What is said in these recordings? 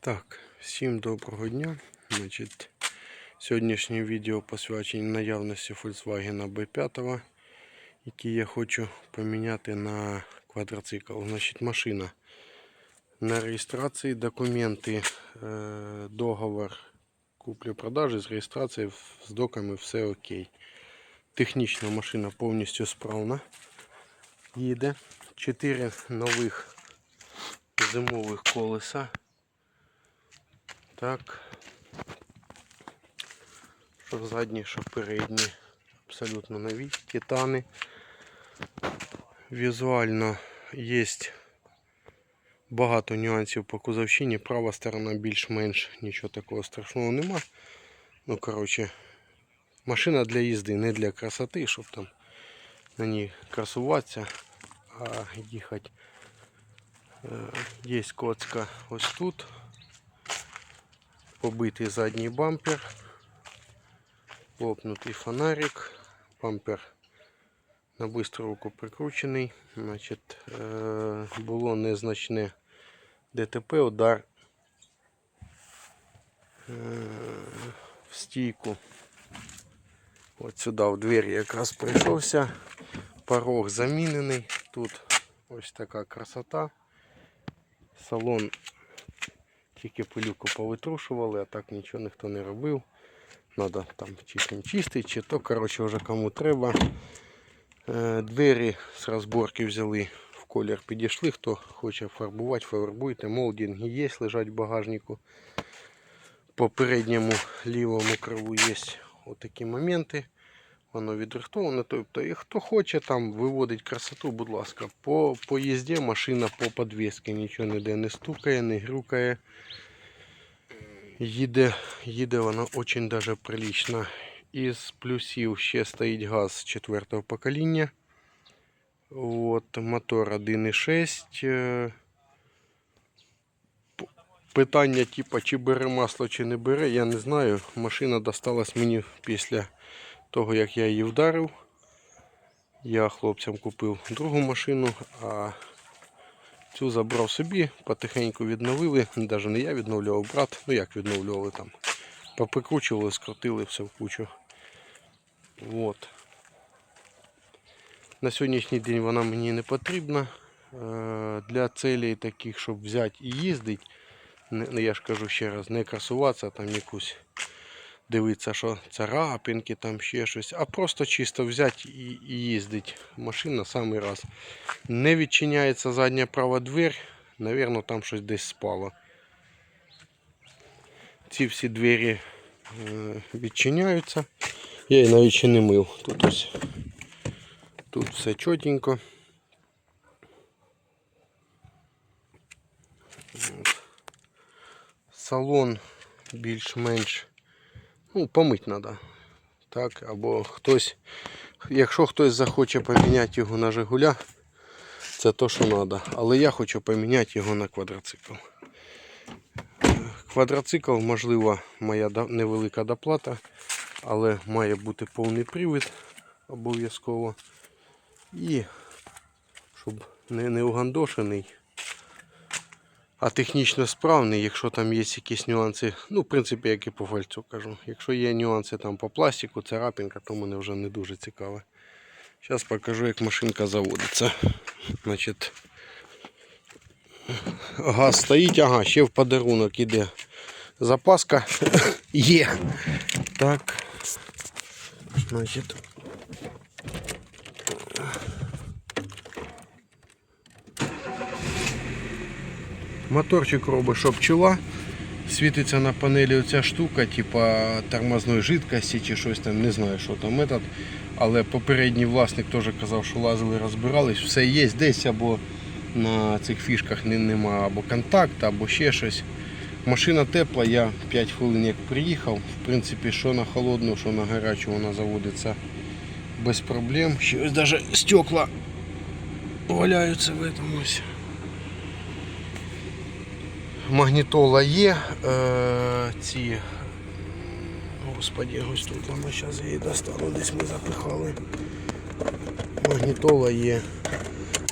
Так, всім доброго дня. Значить, сьогоднішнє відео посвячені наявності Volkswagen B5, який я хочу поміняти на квадроцикл. Значить, машина на реєстрації, документи, е, договор куплі-продажі з реєстрацією, з доками все окей. Технічна машина повністю справна. Їде. Чотири нових зимових колеса. Так. Що задні, що передні. Абсолютно нові. Титани. Візуально є багато нюансів по кузовщині. Права сторона більш-менш нічого такого страшного нема. Ну, коротше, машина для їзди, не для красоти, щоб там на ній красуватися, а їхати. Е, Є коцка ось тут побитий задній бампер, лопнутий фонарик, бампер на бистру руку прикручений. Значить, е, було незначне ДТП, удар е, в стійку. От сюди в двері якраз прийшовся. Порог замінений. Тут ось така красота. Салон тільки пилюку повитрушували, а так нічого ніхто не робив. Надо там чи чим чистити, чи то, коротше, вже кому треба. Е, Двері з розборки взяли в колір підійшли. Хто хоче фарбувати, фарбуйте. Молдинги є, лежать в багажнику. По передньому лівому криву є отакі моменти. Воно відрихтоване. Тобто, і хто хоче там виводить красоту, будь ласка, по, по їзді машина по подвісці нічого ніде не стукає, не грюкає. Їде, їде вона дуже даже прилично. Із плюсів ще стоїть газ четвертого покоління. От, мотор 1.6. Е, Питання, типу, чи бере масло, чи не бере, я не знаю. Машина досталась мені після того, як я її вдарив. Я хлопцям купив другу машину, а цю забрав собі, потихеньку відновили. Навіть не я відновлював брат. Ну як відновлювали там. Поприкручували, скрутили все в кучу. От. На сьогоднішній день вона мені не потрібна. Е, Для целей таких, щоб взяти і їздити. Я ж кажу ще раз, не красуватися, там якусь дивитися, що царапинки, там ще щось, а просто чисто взяти і, і їздити. Машина самий раз. Не відчиняється задня права двері, Навірно, там щось десь спало. Ці всі двері е, відчиняються. Я її навіть ще не мив. Тут ось тут все чотенько. Салон більш-менш ну, помить треба. Так, або хтось, якщо хтось захоче поміняти його на Жигуля, це то, що треба. Але я хочу поміняти його на квадроцикл. Квадроцикл, можливо, моя невелика доплата, але має бути повний привід обов'язково. І щоб не, не угандошений, а технічно справний, якщо там є якісь нюанси, ну, в принципі, як і по фальцю кажу. Якщо є нюанси там по пластику, царапинка, то мене вже не дуже цікаво. Зараз покажу, як машинка заводиться. Значить, газ стоїть, ага, ще в подарунок іде запаска. Є. Так. Значить. Моторчик робить, що пчела. Світиться на панелі оця штука, типа тормозної жидкості чи щось там, не знаю, що там метод. Але попередній власник теж казав, що лазили, розбирались, все є десь або на цих фішках не, нема або контакт, або ще щось. Машина тепла, я 5 хвилин як приїхав. В принципі, що на холодну, що на гарячу вона заводиться без проблем. Ще ось навіть стекла валяються в этом ось. Магнітола є. Е, ці. Господи, ось тут воно зараз її достану, десь ми запихали. Магнітола є.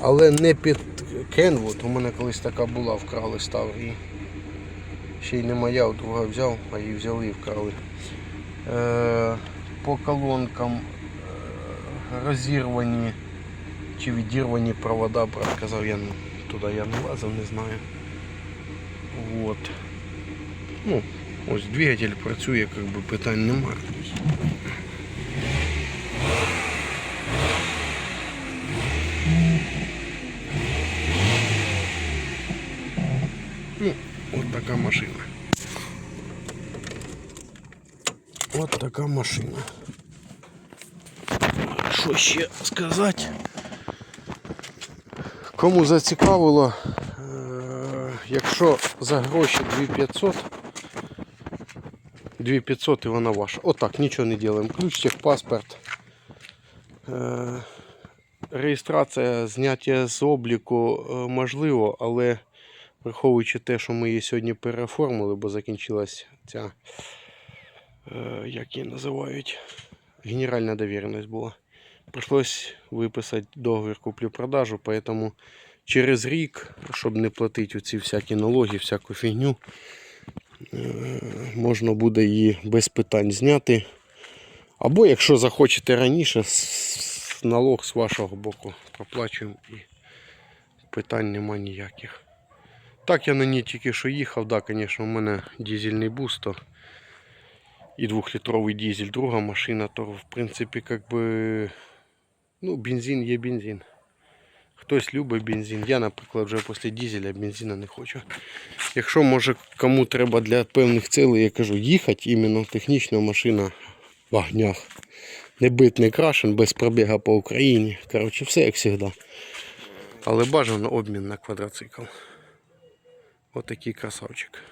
Але не під Kenwood. У мене колись така була, вкрали став її. Ще й не моя, друга взяв, а її взяли і вкрали. Е, по колонкам е, розірвані чи відірвані провода, брат сказав, я туди я не лазив, не знаю. Вот. Ну, ось двигатель працює, як би питань немає. Ну, от така машина. От така машина. Що ще сказати? Кому зацікавило, е, Якщо за гроші 2500, 2500 і вона ваша. Отак, нічого не робимо. Ключ, техпаспорт. Е, Реєстрація, зняття з обліку е, можливо, але враховуючи те, що ми її сьогодні переоформили, бо закінчилась ця, е, як її називають, генеральна довіреність була. Пришлось виписати договір куплі-продажу, поэтому через рік, щоб не платити оці всякі налоги, всяку фігню, е, можна буде її без питань зняти. Або якщо захочете раніше, налог з вашого боку проплачуємо і питань нема ніяких. Так я на ній тільки що їхав, да, звісно, у мене дизельний бус, то і двохлітровий дизель, друга машина, то в принципі, як ну, бензин є бензин. Хтось любить бензин. Я, наприклад, вже після дизеля бензина не хочу. Якщо може кому треба для певних цілей, я кажу, їхати іменно технічна машина в вогнях. Не бит, не крашен, без пробіга по Україні. Коротше, все як завжди. Але бажано обмін на квадроцикл. Отакий красавчик.